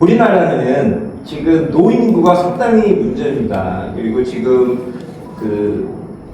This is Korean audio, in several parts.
우리나라는 지금 노인 인구가 상당히 문제입니다. 그리고 지금 그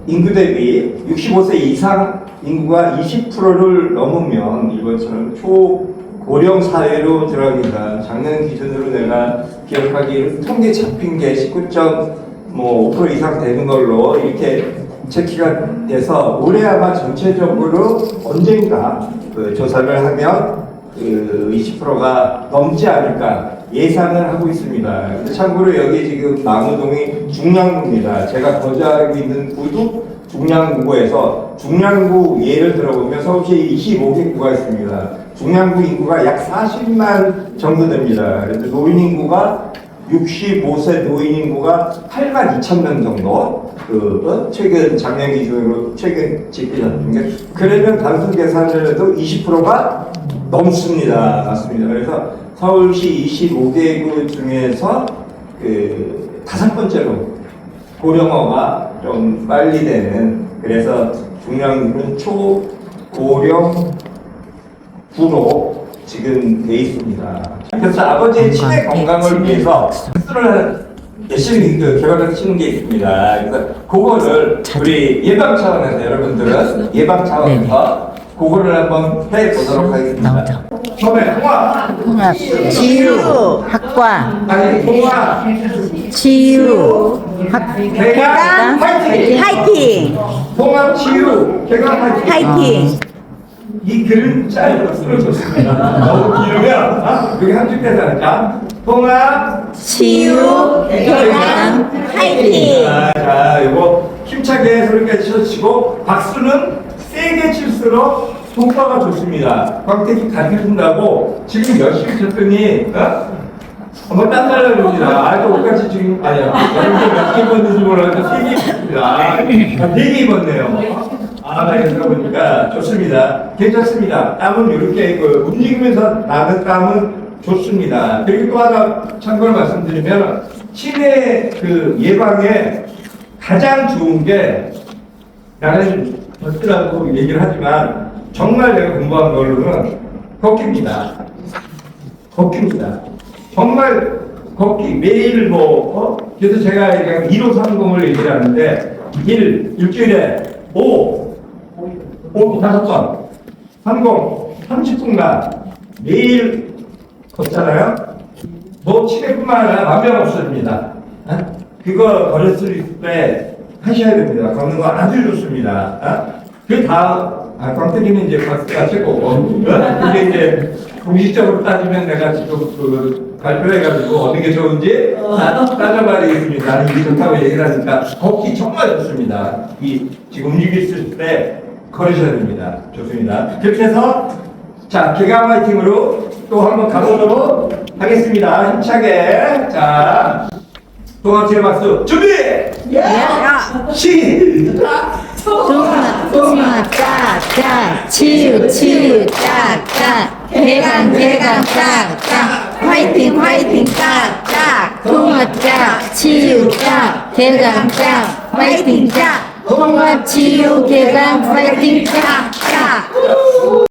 인구 대비 65세 이상 인구가 20%를 넘으면 일본처럼 초고령 사회로 들어갑니다. 작년 기준으로 내가 기억하기로 통계 잡힌 게 19.5% 이상 되는 걸로 이렇게 체크가 돼서 올해 아마 전체적으로 언젠가 그 조사를 하면 그 20%가 넘지 않을까 예상을 하고 있습니다. 참고로 여기 지금 남우동이 중량구입니다. 제가 거주하고 있는 구도 중량구에서 중량구 예를 들어보면 서울시에 25개 구가 있습니다. 중량구 인구가 약 40만 정도 됩니다. 그래서 노인 인구가 65세 노인 인구가 8만 2천 명 정도 그 어? 최근 작년 기준으로 최근 집계 잡힌 게 그러면 단순 계산을 해도 20%가 넘습니다. 맞습니다. 그래서 서울시 25개구 중에서 그 다섯 번째로 고령화가 좀 빨리 되는 그래서 중량구는 초고령 구로 지금 돼 있습니다. 그래서 아버지의 치매 건강을 위해서 스스로를 열심히 그 개발을 치는 게 있습니다. 그래서 그거를 우리 예방 차원에서 여러분들은 예방 차원에서 그거를 한번 해 보도록 하겠습니다. 처음에 통화, 통합 치유. 학과. 아니 통화, 치유. 학 대강 화이팅, 화이팅! 통합 치유, 개강 화이팅. 화이팅! 이 글은 짧고 쓰러졌습니다. 너무 길으면 아, 여기 한줄 대사 자 통합 치유 개강 화이팅! 자, 자 이거 힘차게 소리까지 쳐주시고 박수는 세게 칠수록 효과가 좋습니다. 광택이 가르쳐준다고 지금 열심히 쳤더니 어? 한번 딴 날라 그럽니다. 아, 또 옷같이 지금 아니야. 몇개 입었는지 몰라도 세개 입었습니다. 아, 네개 입었네요. 아, 네, 들어보니까 좋습니다. 괜찮습니다. 땀은 이렇게 그 움직이면서 나는 땀은 좋습니다. 그리고 또 하나 참고로 말씀드리면 치매 그 예방에 가장 좋은 게 나는 어쩌라고 얘기를 하지만 정말 내가 공부한 걸로는 걷기입니다. 걷기입니다. 정말 걷기 매일 뭐 어? 그래서 제가 그냥 1호 30을 얘기를 하는데 1 일주일에 5 5 다섯 번 30 30분간 매일 걷잖아요. 뭐 치매뿐만 아니라 만병 없어집니다. 어? 그거 걸었을 때 하셔야 됩니다. 걷는 거 아주 좋습니다. 어? 그 다음 아, 광택이는 이제 박스가 최고고 어? 이게 이제 공식적으로 따지면 내가 지금 그 발표해가지고 어느 게 좋은지 다 따져봐야 되겠습니다. 나는 이게 좋다고 얘기를 하니까 걷기 정말 좋습니다. 이 지금 움직일 때 걸으셔야 됩니다. 좋습니다. 그렇게 해서 자 개강 화이팅으로 또 한번 가보도록 하겠습니다. 힘차게 자 동학체 박수 준비 시작. 통합 통합 짝짝 치유 치유 짝짝 개강 개강 짝짝 화이팅 화이팅 짝짝 통합 짝 치유 짝 개강 짝 화이팅 짝 통합 치유 개강 화이팅 짝짝